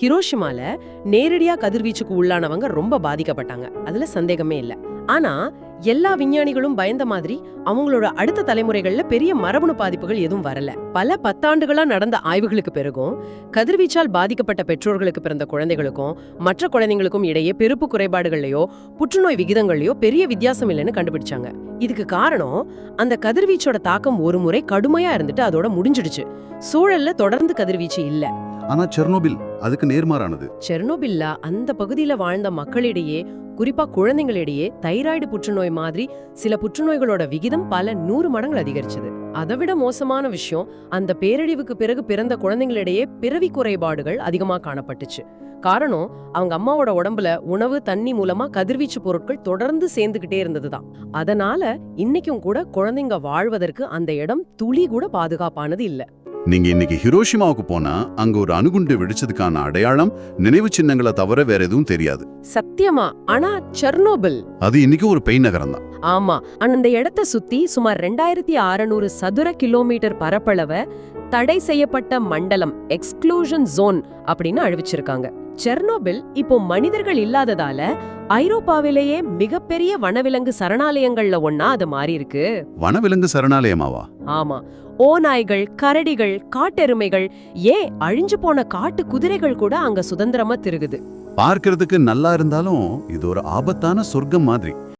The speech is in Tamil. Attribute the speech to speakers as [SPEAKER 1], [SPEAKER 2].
[SPEAKER 1] ஹிரோஷிமால நேரடியா கதிர்வீச்சுக்கு உள்ளானவங்க ரொம்ப பாதிக்கப்பட்டாங்க. அதுல சந்தேகமே இல்ல. ஆனா எல்லா விஞ்ஞானிகளும் பயந்த மாதிரி அவங்களோட அடுத்த தலைமுறைகள்ல பெரிய மரபணு பாதிப்புகள் எதுவும் வரல. பல பத்தாண்டுகளா நடந்த ஆய்வுகளுக்கு பிறகும் கதிர்வீச்சால் பாதிக்கப்பட்ட பெற்றோர்களுக்கு பிறந்த குழந்தைகளுக்கும் மற்ற குழந்தைங்களுக்கும் இடையே பிறப்பு குறைபாடுகள்லயோ புற்றுநோய் விகிதங்கள்லயோ பெரிய வித்தியாசம் இல்லைன்னு கண்டுபிடிச்சாங்க. இதுக்கு காரணம் அந்த கதிர்வீச்சோட தாக்கம் ஒரு முறை கடுமையா இருந்துட்டு அதோட முடிஞ்சிடுச்சு. சூழல்ல தொடர்ந்து கதிர்வீச்சு இல்லை.
[SPEAKER 2] ஆனா செர்னோபில் அதுக்கு நேர்மாறானது.
[SPEAKER 1] செர்னோபில்லா அந்த பகுதியில வாழ்ந்த மக்களிடையே குறிப்பா குழந்தைகளிடையே தைராய்டு புற்றுநோய் மாதிரி சில புற்றுநோய்களோட விகிதம் பல நூறு மடங்கு அதிகரிச்சது. அதை விட மோசமான விஷயம் அந்த பேரழிவுக்கு பிறகு பிறந்த குழந்தைங்களிடையே பிறவி குறைபாடுகள் அதிகமா காணப்பட்டுச்சு. காரணம் அவங்க அம்மாவோட உடம்புல உணவு தண்ணி மூலமா கதிர்வீச்சு பொருட்கள் தொடர்ந்து சேர்ந்துகிட்டே இருந்ததுதான். அதனால இன்னைக்கும் கூட குழந்தைங்க வாழ்வதற்கு அந்த இடம் துளி கூட பாதுகாப்பானது இல்லை.
[SPEAKER 2] நீங்க இன்னைக்கு ஹிரோஷிமாவுக்கு போனா அங்க ஒரு அணுகுண்டு வெடிச்சதுக்கான அடையாளம் நினைவு சின்னங்களை தவிர வேற எதுவும் தெரியாது.
[SPEAKER 1] சத்தியமா? ஆனா செர்னோபில்.
[SPEAKER 2] அது இன்னைக்கு ஒரு பெய் நகரம் தான்
[SPEAKER 1] ஆமா. அந்த இடத்த சுத்தி சுமார் ரெண்டாயிரத்தி அறநூறு சதுர கிலோமீட்டர் பரப்பளவை தடை செய்யப்பட்ட மண்டலம் எக்ஸ்க்ளூஷன் ஜோன் அப்படின்னு அறிவிச்சிருக்காங்க செர்னோபில் இப்போ மனிதர்கள் இல்லாததால ஐரோப்பாவிலேயே மிகப்பெரிய வனவிலங்கு சரணாலயங்கள்ல ஒன்னா அது மாறி இருக்கு
[SPEAKER 2] வனவிலங்கு சரணாலயமாவா?
[SPEAKER 1] ஆமா. ஓநாய்கள் கரடிகள் காட்டெருமைகள் ஏன் அழிஞ்சு போன காட்டு குதிரைகள் கூட அங்க சுதந்திரமா திருகுது?
[SPEAKER 2] பார்க்கிறதுக்கு நல்லா இருந்தாலும் இது ஒரு ஆபத்தான சொர்க்கம் மாதிரி.